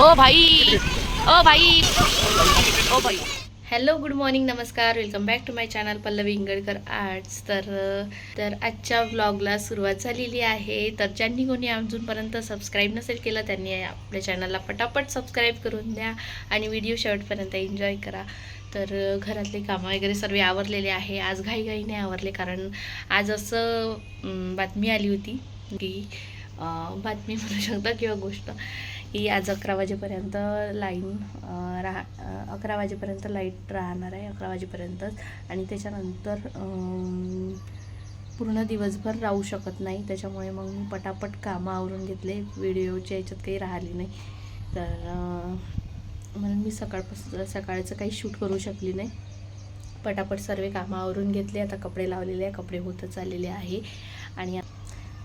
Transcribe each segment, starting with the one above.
ओ भाई ओ भाई ओ भाई। हॅलो गुड मॉर्निंग नमस्कार welcome back to my channel Pallavi Ingadkar arts तर तर आजच्या व्लॉगला सुरुवात झालेली आहे. तर ज्यांनी कोणी अजूनपर्यंत सबस्क्राईब नसेल केलं त्यांनी आपल्या चॅनलला पटापट सबस्क्राईब करून द्या आणि व्हिडिओ शेवटपर्यंत एन्जॉय करा. तर घरातले कामं वगैरे सर्व आवरलेले आहे. आज घाईघाईने आवरले कारण आज असं बातमी आली होती की बातमी म्हणू शकता किंवा गोष्ट. ही आज अकरा वाजेपर्यंत लाईन राहा अकरा वाजेपर्यंत लाइट राहणार आहे अकरा वाजेपर्यंतच. आणि त्याच्यानंतर पूर्ण दिवसभर राहू शकत नाही. त्याच्यामुळे मग मी पटापट कामं आवरून घेतले. व्हिडिओच्या याच्यात काही राहिली नाही. तर म्हणून मी सकाळपासून सकाळचं काही शूट करू शकली नाही. पटापट सर्व कामं आवरून घेतले. आता कपडे लावलेले आहे कपडे होतच आलेले आहे. आणि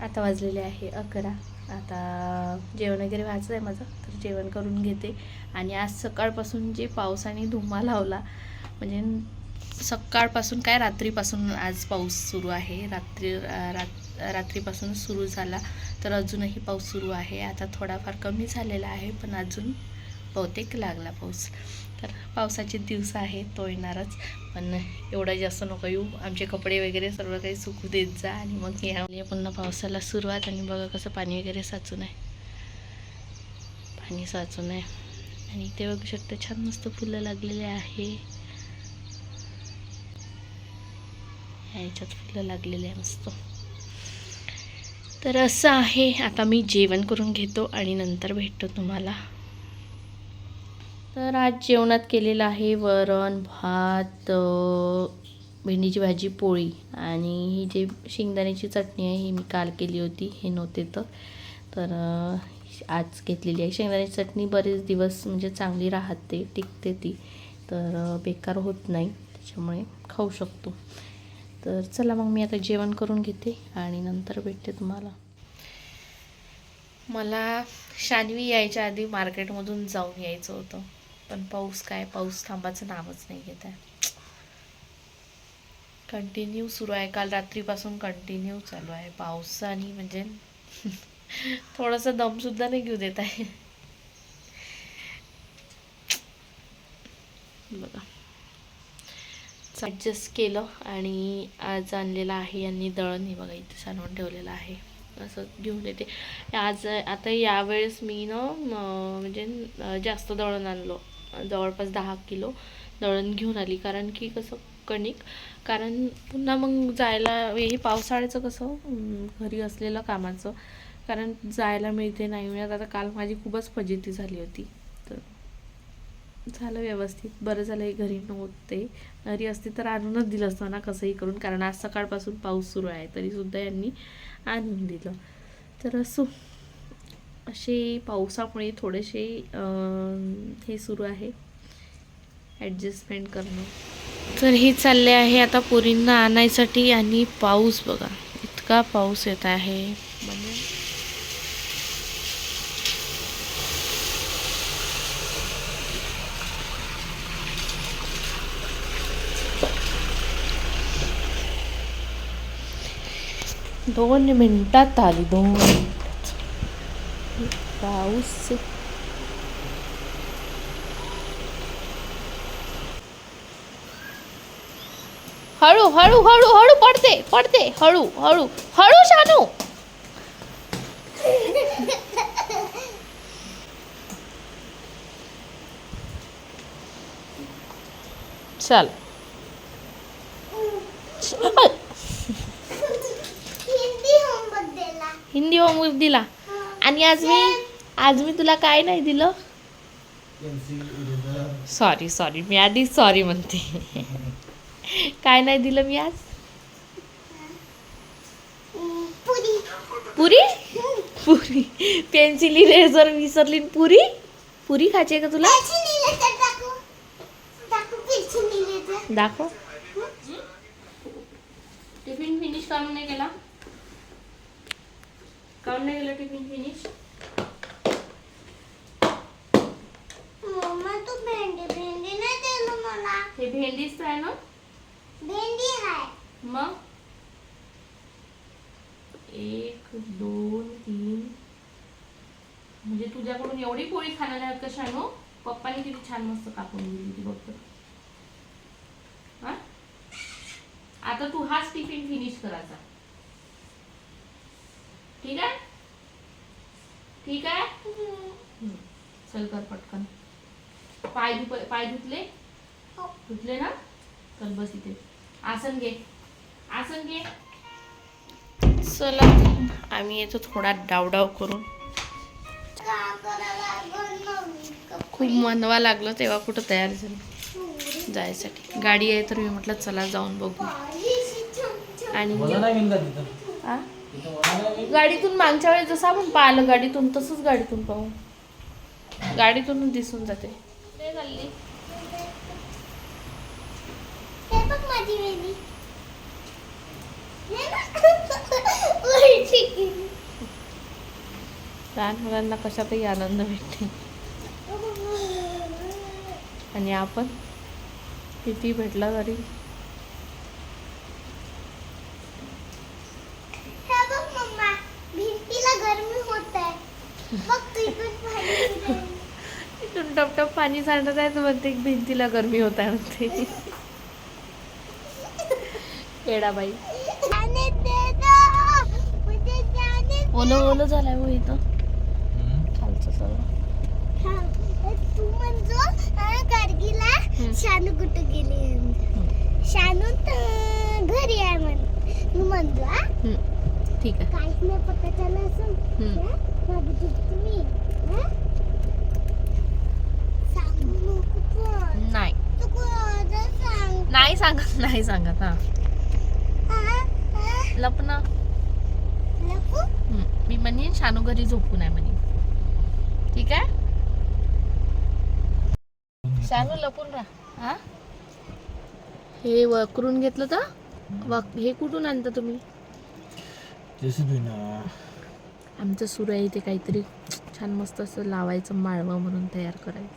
आता वाजलेले आहे अकरा. आता जेवण वगैरे व्हायचं आहे माझं तर जेवण करून घेते. आणि आज सकाळपासून जे पावसाने धुमा लावला म्हणजे सकाळपासून काय रात्रीपासून आज पाऊस सुरू आहे? रात्री रात रात्रीपासून सुरू झाला तर अजूनही पाऊस सुरू आहे. आता थोडाफार कमी झालेला आहे पण अजून बहुतेक लागला पाऊस. तर पावसाचे दिवस आहे तो येणारच. पण एवढा जास्त नको येऊ. आमचे कपडे वगैरे सर्व काही सुकू देत जा आणि मग या. पुन्हा पावसाला सुरुवात आणि बघा कसं पाणी वगैरे साचून आहे. पाणी साचून आहे. आणि इथे बघू शकता छान मस्त फुलं लागलेले आहे. याच्यात फुलं लागलेले आहे मस्त. तर असं आहे. आता मी जेवण करून घेतो आणि नंतर भेटतो तुम्हाला. तर आज जेवणात केलेलं आहे वरण भात भेंडीची भाजी पोळी. आणि ही जे शेंगदाण्याची चटणी आहे ही मी काल केली होती हे नव्हते तर. तर आज घेतलेली आहे. शेंगदाण्याची चटणी बरेच दिवस म्हणजे चांगली राहते टिकते ती. तर बेकार होत नाही त्याच्यामुळे खाऊ शकतो. तर चला मग मी आता जेवण करून घेते आणि नंतर भेटते तुम्हाला. मला शानवी यायच्या आधी मार्केटमधून जाऊन यायचं होतं. पण पाऊस काय पाऊस थांबाचं नावच नाही घेत आहे. कंटिन्यू सुरू आहे. काल रात्रीपासून कंटिन्यू चालू आहे. पावसाने म्हणजे थोडासा दमसुद्धा नाही घेऊ देत आहे. बघा. ॲडजस्ट केलं आणि आज आणलेलं आहे यांनी दळण हे बघा इथे सांडून ठेवलेलं आहे. असं घेऊन येते. आज आता यावेळेस मी ना म्हणजे जास्त दळण आणलं. जवळपास दहा किलो दळण घेऊन आली. कारण की कसं कणिक कारण पुन्हा मग जायला हे पावसाळ्याचं कसं घरी असलेलं कामाचं कारण जायला मिळते नाही मिळत. आता काल माझी खूपच फजिती झाली होती. तर झालं व्यवस्थित. बरं झालं हे घरी नव्हते. घरी असते तर आणूनच दिलं असतं ना कसंही करून. कारण आज सकाळपासून पाऊस सुरू आहे. तरीसुद्धा यांनी आणून दिलं. तर असो. असे पावसामुळे थोडेसे हे सुरू आहे. ॲडजस्टमेंट करणं. तर हे चालले आहे आता पोरींना आणायसाठी आणि पाऊस बघा इतका पाऊस येत आहे. म्हणजे दोन मिनिटात आली दोन पाऊस हळू हळू हळू हळू पडते पडते हळू हळू हळू शानू चल हिंदी होमवर्क दिला आणि आज मी आज मी तुला काय नाही दिलं? सॉरी सॉरी मी आधीच सॉरी म्हणते. काय नाही दिलं मी आज? पुरी. पुरी? पेन्सिल इरेझर विसरली. पुरी? पुरी खायची आहे का तुला? दाखव. टिफिन फिनिश करून नाही केला? काऊन नाही केलं टिफिन फिनिश मम्मा तू भेंडी भेंडी नाही दिलं मला. हे भेंडीच आहे ना? भेंडी आहे. मग? एक दोन तीन. म्हणजे तुझ्याकडून एवढी पोळी खाणार आहेत का शानू? पप्पाने किती छान मस्त कापून दिली ती बघ हा? आता तू हाच टिफिन फिनिश करायचा ठीक आहे? ठीक आहे. चल कर पटकन. पाय धु पाय धुतले. धुतले ना? चल बस इथे. आसन घे. आसन घे. चला आम्ही येतो थोडा डावडाव करून? खूप मनवा लागलं तेव्हा कुठं तयार झालं. जायसाठी. गाडी आहे तर मी म्हटलं चला जाऊन बघू. आणि. गाडीतून मागच्या वेळेस जसं आपण पाहिलं गाडीतून तसंच गाडीतून पाहू. गाडीतूनच दिसून जाते. चालली. लहान मुलांना कशातही आनंद भेटते आणि आपण किती भेटला तरी. भिंतीला गरमी होत आहे. तू. इथून टपटप पाणी सांडत आहे तर म्हणते भिंतीला गरमी होत आहे म्हणते येडाबाई. ओलं ओलं झालंय हो इथं. खालचं सगळं तू गाडगीला हम्म. शानू कुठं गेली शानू घरी आहे म्हण मी म्हणतो ठीक आहे काहीच नाही पत्ता चालला असं तुम्ही हा? सांगू नको पण नाही तू कोणाला सांग नाही सांगत नाही सांगत हा? लपना. मी म्हणेन शानू घरी झोपू नाही म्हणे. ठीक आहे? शानू लपून राहा. हा? हे वकरून घेतलं तर? वक हे कुठून आणता तुम्ही? आमचं सुरू आहे इथे काहीतरी छान मस्त असं लावायचं माळवं म्हणून तयार करायचं.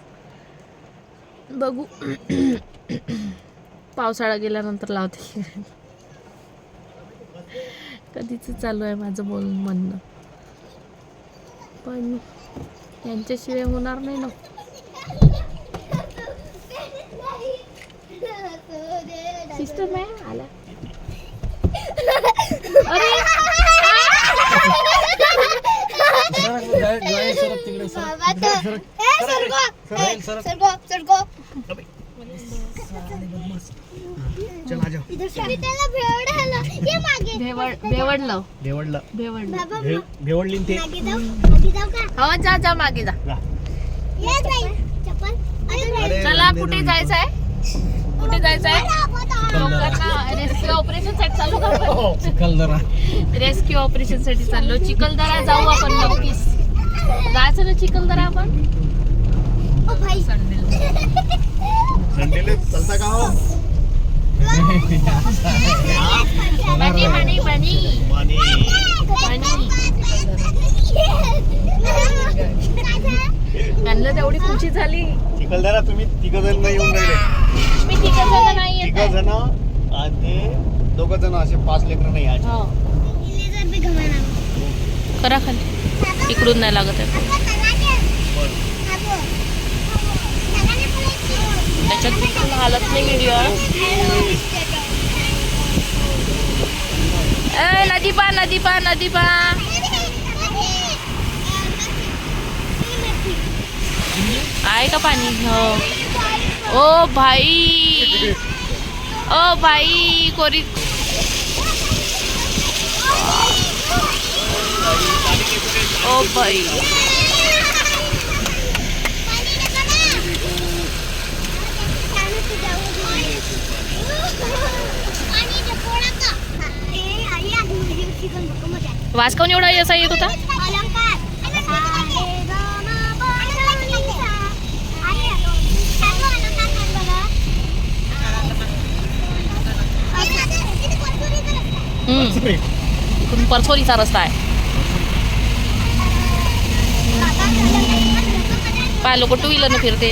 बघू. पावसाळा गेल्यानंतर लावते कधीच चालू आहे माझं बोल म्हणणं पण यांच्याशिवाय होणार नाही ना सिस्टर नाही आल्या अरे जरा जाय- जाय सरक तिकडे सरक. बाबा तर- सरक. ए, सरको. सरक, ए, सरक. सरको, सरको. चल भेवडलं. भेवडलं. ते. हो जा जा मागे जा. चला कुठे. जायचं आहे? कुठे जायचं आहे? रेस्क्यू ऑपरेशनसाठी चालू हो, चिखलदरा रेस्क्यू ऑपरेशनसाठी चाललो. चिखलदरा जाऊ आपण नक्कीच जायचं ना चिखलदरा आपण? ओ भाई संडेला चलता का हो बनी बनी बनी माने बनी त्यांना तेवढी खुशी झाली. चिखलदरा तुम्ही तिघ जण येऊन राहिले. मी तिघ जण नाही तिघ. जण आणि दोघ जण असे पाच लेकर नाही आज हो. करा खाली. इकडून नाही लागत आहे. त्याच्यात बिलकुल हालत नाही व्हिडिओ ए नदी पा नदी पा नदी पा आहे का पाणी? हो. ओ भाई. ओ भाई कोरी. ओ भाई. वास काऊन एवढा असा येत होता परसोरीचा रस्ता आहे. पा लोक टू व्हीलरनं फिरते.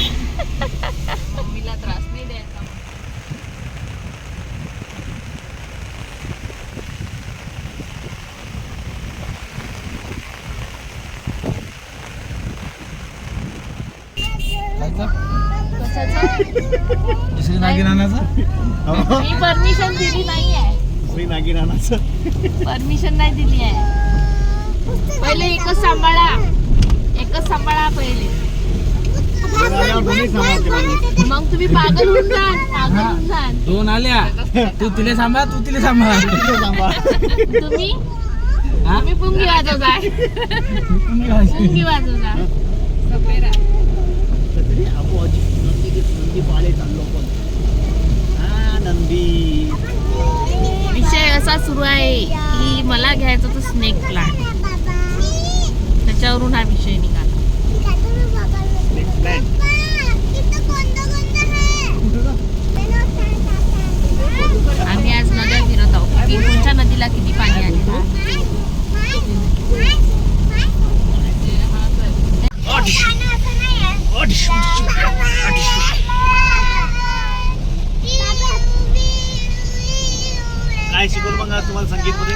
श्री नागिनानाचं? मी परमिशन दिली नाही आहे श्री नागिनानाचं. परमिशन नाही दिली आहे. पहिले एकच सांभाळा. एकच सांभाळा पहिले. मग तुम्ही पागल होऊन जाल पागल होऊन जाल. दोन आल्या. तू तिला सांभाळ तू तिला सांभाळ. तुम्ही? तुम्ही पुंगी वाजवता. पुंगी वाजवता. पाले चाललो पण हा नंदी विषय असा सुरू आहे की मला घ्यायचा होतं स्नेक प्लांट त्याच्यावरून हा विषय निघाला नेक्स्ट प्लॅन आम्ही आज नद्या फिरत आहोत की तुमच्या नदीला किती पाणी आले काय शिकवलं मग आज तुम्हाला संगीत मध्ये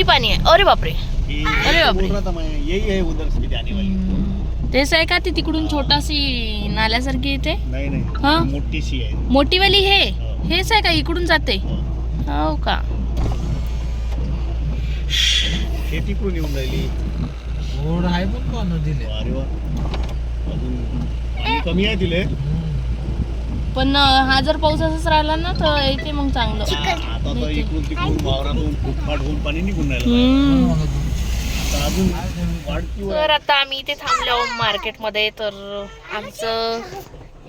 किती पाणी आहे. अरे बापरे. अरे बापरे. बोल रहा था मैं यही है उधर से जाने वाली तेच आहे का? ती तिकडून छोटाशी नाल्यासारखी येते नाही हा? नाही. मोठी सी आहे. मोठीवाली हे? हेच आहे का? इकडून जाते? हो. हो का? हे तिकडून येऊन राहिली? आहे पण का नदीले? अरे वा. अजून पाणी कमी आहे तिले? पण हा जर पाऊस असाच राहिला ना तर येते मग चांगलं. आता तर इकडून तिकडून वावरातून फुटफाट होऊन पाणी निघून राहिलं. हम्म. आता अजून वाढती वर- तर आता आम्ही इथे थांबलो मार्केटमध्ये तर आमचं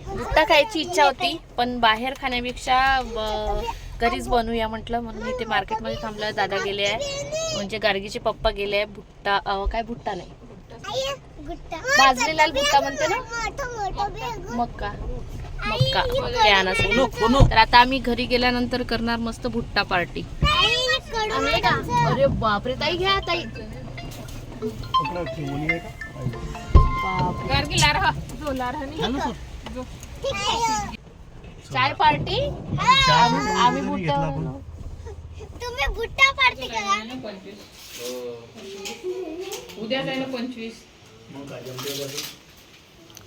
भुट्टा खायची इच्छा होती पण बाहेर खाण्यापेक्षा ब- घरीच बनवूया म्हटलं म्हणून इथे मार्केटमध्ये थांबलं दादा गेले आहे. म्हणजे गार्गीचे पप्पा गेले आहे भुट्टा अं, काय भुट्टा नाही. भाजलेला भुट्टा म्हणते ना? मक्का मक्का. तर आता आम्ही घरी गेल्यानंतर करणार मस्त भुट्टा पार्टी. अरे बापरे ताई घ्या ताई. चाय पार्टी? आम्ही भुट्टा. तुम्ही पार्टी करा. उद्या जायला पंचवीस?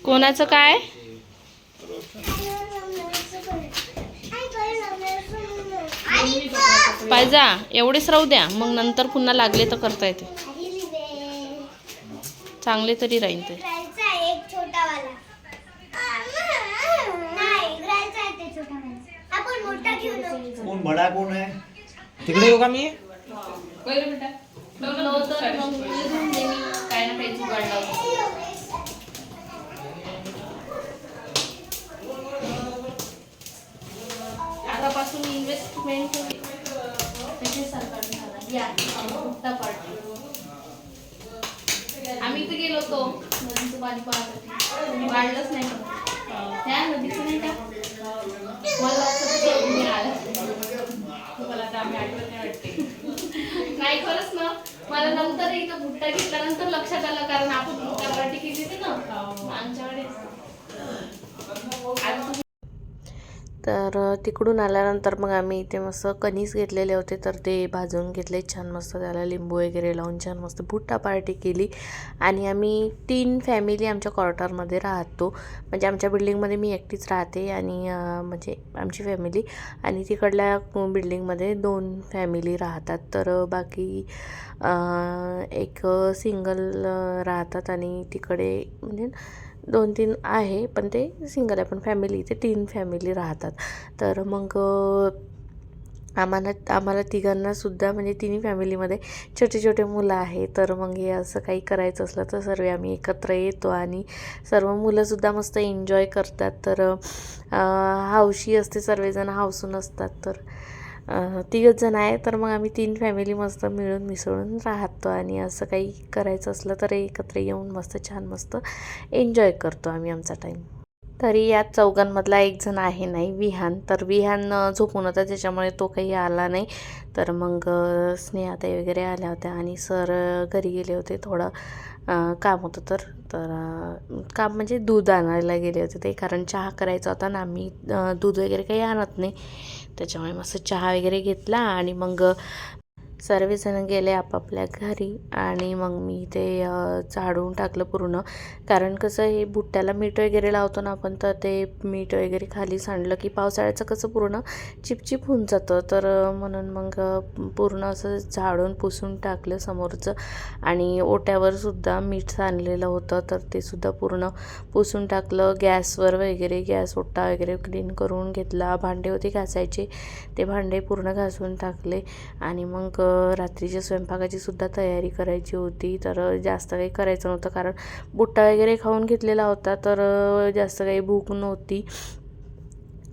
कोणाचं काय? पाहिजा एवढेच राहू द्या मग नंतर पुन्हा लागले तर करता येते चांगले तरी राहील ते ग्रायचा आहे एक छोटा वाला नाही ग्रायचा आहे ते छोटा वाला आपण मोठा घेऊ नको कोण बडा कोण आहे तिकडे येऊ का मी काय ना काही जुगाड लावतो. आतापासून इन्व्हेस्टमेंट आम्ही तर गेलो होतो. नदीचं पाणी पाहत वाढलंच नाही त्या नदीचं नाही का? मला असं ते तुम्ही आलात. तुम्हाला आता आम्ही आठवत नाही वाटते. नाही खरंच ना. मला नंतर एकदा भुट्टा घेतल्यानंतर लक्षात आलं कारण आपण भुट्टा पार्टी केली होती ना. आमच्याकडे. तर तिकडून आल्यानंतर मग आम्ही इथे मस्त कणीस घेतलेले होते. तर ते भाजून घेतले छान मस्त. त्याला लिंबू वगैरे लावून छान मस्त भुट्टा पार्टी केली. आणि आम्ही तीन फॅमिली आमच्या क्वार्टरमध्ये राहतो. म्हणजे आमच्या बिल्डिंगमध्ये मी एकटीच राहते आणि म्हणजे आमची फॅमिली. आणि तिकडल्या बिल्डिंगमध्ये दोन फॅमिली राहतात. तर बाकी एक सिंगल राहतात. आणि तिकडे म्हणजे दोन तीन आहे पण ते सिंगल आहे. पण फॅमिली इथे तीन फॅमिली राहतात. तर मग आम्हाला आम्हाला तिघांना सुद्धा म्हणजे तिन्ही फॅमिलीमध्ये छोटे छोटे मुलं आहे तर मग हे असं काही करायचं असलं तर सर्व आम्ही एकत्र येतो आणि सर्व मुलंसुद्धा मस्त एन्जॉय करतात. तर हौशी असते सर्वजण हौसून असतात. तर तिघच जण आहे तर मग आम्ही तीन फॅमिली मस्त मिळून मिसळून राहतो आणि असं काही करायचं असलं तर एकत्र येऊन मस्त छान मस्त एन्जॉय करतो आम्ही आमचा टाईम तरी या चौघांमधला एक जण आहे नाही विहान. तर विहान झोपून होता त्याच्यामुळे तो काही आला नाही. तर मग स्नेहाताई वगैरे आल्या होत्या आणि सर घरी गेले होते थोडं काम होतं तर. तर काम म्हणजे दूध आणायला गेले होते ते कारण चहा करायचा होता ना आम्ही दूध वगैरे काही आणत नाही. त्याच्यामुळे मस्त चहा वगैरे घेतला आणि मग सर्वजण गेले आपापल्या घरी आणि मग मी ते झाडून टाकलं पूर्ण. कारण कसं हे बुट्ट्याला मीठ वगैरे लावतो ना आपण तर ते मीठ वगैरे खाली सांडलं की पावसाळ्याचं कसं पूर्ण चिपचिप होऊन जातं. तर म्हणून मग पूर्ण असं झाडून पुसून टाकलं समोरचं आणि ओट्यावर सुद्धा मीठ सांडलेलं होतं. तर ते सुद्धा पूर्ण पुसून टाकलं. गॅसवर वगैरे गॅस ओटा वगैरे क्लीन करून घेतला. भांडे होते घासायचे ते भांडे पूर्ण घासून टाकले आणि मग रात्रीच्या स्वयंपाकाची सुद्धा तयारी करायची होती. तर जास्त काही करायचं नव्हतं. कारण बुट्टा वगैरे खाऊन घेतलेला होता. तर जास्त काही भूक नव्हती.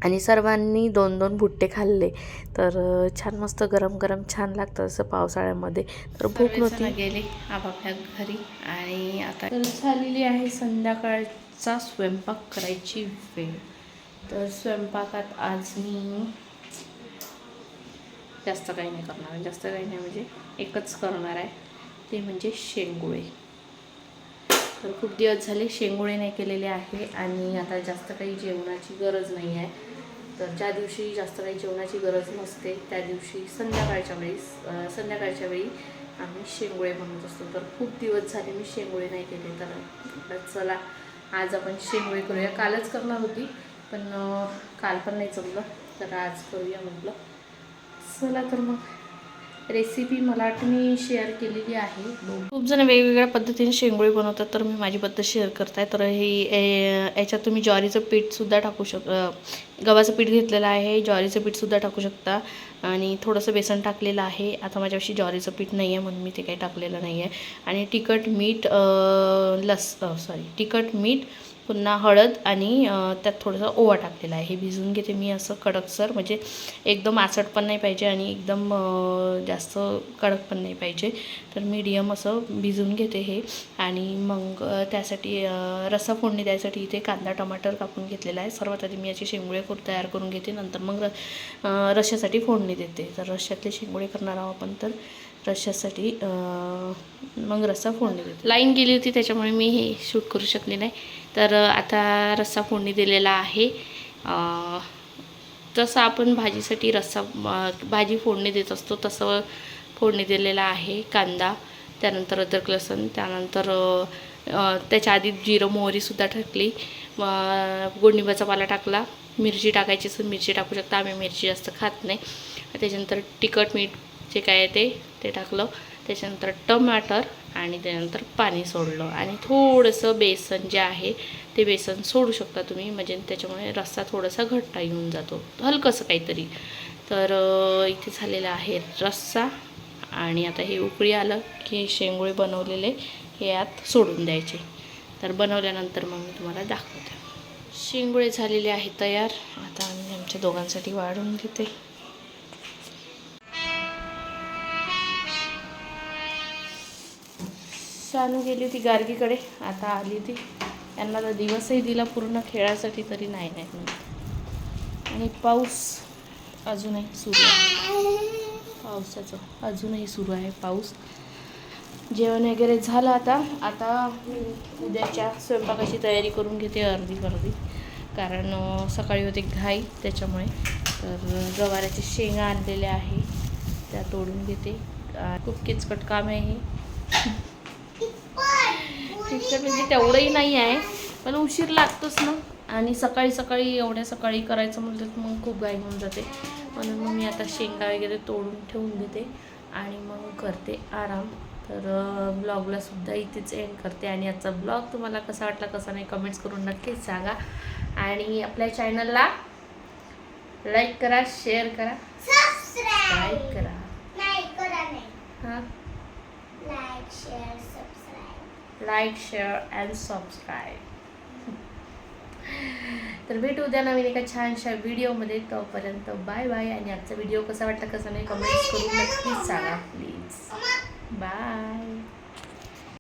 आणि सर्वांनी दोन दोन भुट्टे खाल्ले. तर छान मस्त गरम गरम छान लागतं असं पावसाळ्यामध्ये. तर भूक नव्हती. गेले आपापल्या घरी. आणि आता तर झालेली आहे संध्याकाळचा स्वयंपाक करायची वेळ. तर स्वयंपाकात आज मी जास्त काही नाही करणार. आहे जास्त काही नाही म्हणजे एकच करणार आहे. ते म्हणजे शेंगोळे. तर खूप दिवस झाले शेंगोळे नाही केलेले आहे आणि आता जास्त काही जेवणाची गरज नाही आहे. तर ज्या दिवशी जास्त काही जेवणाची गरज नसते त्या दिवशी संध्याकाळच्या वेळी संध्याकाळच्या वेळी आम्ही शेंगोळे बनवत असतो. तर खूप दिवस झाले मी शेंगोळे नाही केले. तर चला आज आपण शेंगोळे करूया. कालच करणार होती पण काल पण नाही जमलं. तर आज करूया म्हटलं. चला तर मग रेसिपी मला वाटतं मी शेअर केलेली आहे. खूप जण वेगवेगळ्या पद्धतीने शेंगोळी बनवतात तर मी माझी पद्धत शेअर करताय. तर हे ए- याच्यात तुम्ही ज्वारीचं पीठसुद्धा टाकू शक गव्हाचं पीठ घेतलेलं आहे. ज्वारीचं पीठसुद्धा टाकू शकता. आणि थोडंसं बेसन टाकलेलं आहे. आता माझ्यापाशी ज्वारीचं पीठ नाही आहे म्हणून मी ते काही टाकलेलं नाही आहे आणि तिखट मीठ लस सॉरी तिखट मीठ पुन्हा हळद आणि त्यात थोडंसं ओवा टाकलेला आहे. हे भिजवून घेते मी असं कडकसर म्हणजे एकदम आसट पण नाही पाहिजे आणि एकदम जास्त कडक पण नाही पाहिजे. तर मीडियम असं भिजवून घेते हे आणि मग त्यासाठी रस्सा फोडणी द्यायसाठी इथे कांदा टमाटर कापून घेतलेला आहे. सर्वात आधी मी याचे शेंगोळे करून तयार करून घेते. नंतर मग र रश्श्यासाठी फोडणी देते. तर रश्श्यातले शेंगोळे करणार आहोत आपण तर. रश्श्यासाठी मग रस्सा फोडणी देते. लाईन गेली होती त्याच्यामुळे मी हे शूट करू शकले नाही. तर आता रस्सा फोडणी दिलेला आहे. जसं आपण भाजीसाठी रस्सा भाजी फोडणी देत असतो तसं फोडणी दिलेला आहे कांदा त्यानंतर अद्रक लसण त्यानंतर त्याच्या आधी जिरं मोहरीसुद्धा टाकली. मग गोडनिंबाचा पाला टाकला. मिरची टाकायची असेल मिरची टाकू शकता. आम्ही मिरची जास्त खात नाही. त्याच्यानंतर तिखट मीठ जे काय आहे ते ते टाकलं. त्याच्यानंतर टमाटर आणि त्यानंतर पाणी सोडलं. आणि थोडंसं बेसन जे आहे ते बेसन सोडू शकता तुम्ही. म्हणजे त्याच्यामुळे रस्सा थोडासा घट्टा येऊन जातो. हलकंसं काहीतरी. तर इथे झालेला आहे रस्सा. आणि आता हे उकळी आलं की शेंगोळे बनवलेले हे यात सोडून द्यायचे. तर बनवल्यानंतर मग मी तुम्हाला दाखवते. शेंगोळे झालेले आहे तयार. आता आम्ही आमच्या दोघांसाठी वाढून घेते. शानू गेली होती गार्गीकडे आता आली होती. यांना तर दिवसही दिला पूर्ण खेळासाठी तरी नाही नाही. आणि पाऊस अजूनही सुरू आहे. पावसाचं अजूनही सुरू आहे पाऊस. जेवण वगैरे झालं आता. आता उद्याच्या स्वयंपाकाची तयारी करून घेते अर्धी अर्धी कारण सकाळी होते घाई त्याच्यामुळे. तर गवाराच्या शेंगा आणलेल्या आहे. त्या तोडून घेते. खूप किचकट काम आहे हे. किचकट म्हणजे तेवढंही नाही आहे. पण उशीर लागतोच ना. आणि सकाळी सकाळी एवढ्या सकाळी करायचं म्हटलं तर मग खूप घाई होऊन जाते. म्हणून मग मी आता शेंगा वगैरे तोडून ठेवून देते आणि मग करते आराम. तर ब्लॉगला सुद्धा इथेच एंड करते. आणि आजचा ब्लॉग तुम्हाला कसा वाटला कसा नाही कमेंट्स करून नक्कीच सांगा. आणि आपल्या चॅनलला लाईक करा शेअर करा. लाईक करा. हां. Like share like share and subscribe. तर भेटू उद्या नवीन एका छानशा व्हिडिओमध्ये. तोपर्यंत बाय बाय. आणि आजचा व्हिडिओ कसा वाटला कसा नाही कमेंट्स करून नक्कीच सांगा प्लीज बाय